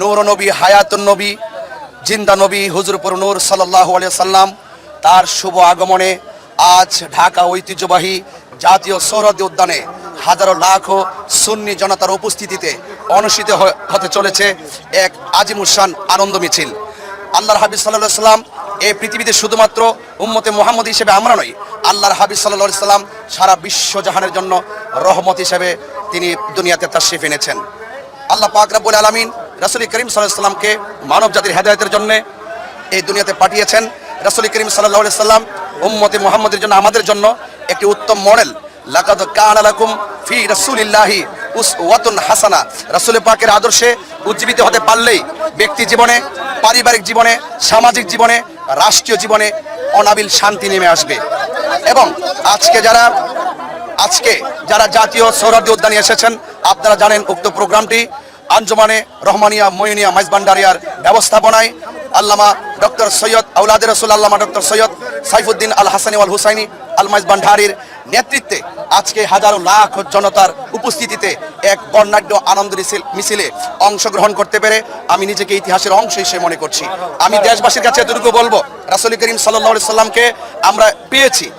নূর নবী, হায়াতুন নবী, জিন্দা নবী হুজুরপুর নূর সাল্লাহ সাল্লাম তার শুভ আগমনে আজ ঢাকা ঐতিহ্যবাহী জাতীয় সৌরদী উদ্যানে হাজারো লাখো সুন্নি জনতার উপস্থিতিতে অনুষ্ঠিত হতে চলেছে এক আজিমুসান আনন্দ মিছিল। আল্লাহর হাবিব সাল্লাহ সাল্লাম এই পৃথিবীতে শুধুমাত্র উম্মতে মোহাম্মদ হিসেবে আমরা নই, আল্লাহর হাবিব সাল্লাহ সাল্লাম সারা বিশ্ব জাহানের জন্য রহমত হিসেবে তিনি দুনিয়াতে তার তাশরিফ এনেছেন। আল্লাহ পাক রাব্বুল আলামিন রাসূল করিম সাল্লাল্লাহু আলাইহি সাল্লামকে মানব জাতির হেদায়তের জন্য এই দুনিয়াতে পাঠিয়েছেন। রাসূল করিম আলাইহি সাল্লাম উম্মতে মুহাম্মদের জন্য, আমাদের জন্য একটি উত্তম মডেল। লাকাদ কানা লাকুম ফি রাসূলিল্লাহি উসওয়াতুন হাসানা। রাসূল পাকের আদর্শে উজ্জীবিত হতে পারলেই ব্যক্তি জীবনে, পারিবারিক জীবনে, সামাজিক জীবনে, রাষ্ট্রীয় জীবনে অনাবিল শান্তি নেমে আসবে। এবং আজকে যারা আজকে যারা জাতীয় সৌরাদ্দি উদ্যানে এসেছেন, আপনারা জানেন উক্ত প্রোগ্রামটি আঞ্জমানে, রহমানিয়া, ময়ুনিয়া, মাইজবান্ডারিয়ার ব্যবস্থাপনায় আল্লামা ডক্টর সৈয়দ আউলাদ রসুল আল্লামা ডক্টর সৈয়দ সাইফুদ্দিন আল হাসানি আল হুসাইনি আল মাইজবান্ডারির নেতৃত্বে আজকে হাজারো লাখ জনতার উপস্থিতিতে এক বর্ণাঢ্য আনন্দ মিছিল- অংশগ্রহণ করতে পেরে আমি নিজেকে ইতিহাসের অংশ হিসেবে মনে করছি। আমি দেশবাসীর কাছে এতটুকু বলব, রাসুল করিম সাল্লাহ সাল্লামকে আমরা পেয়েছি।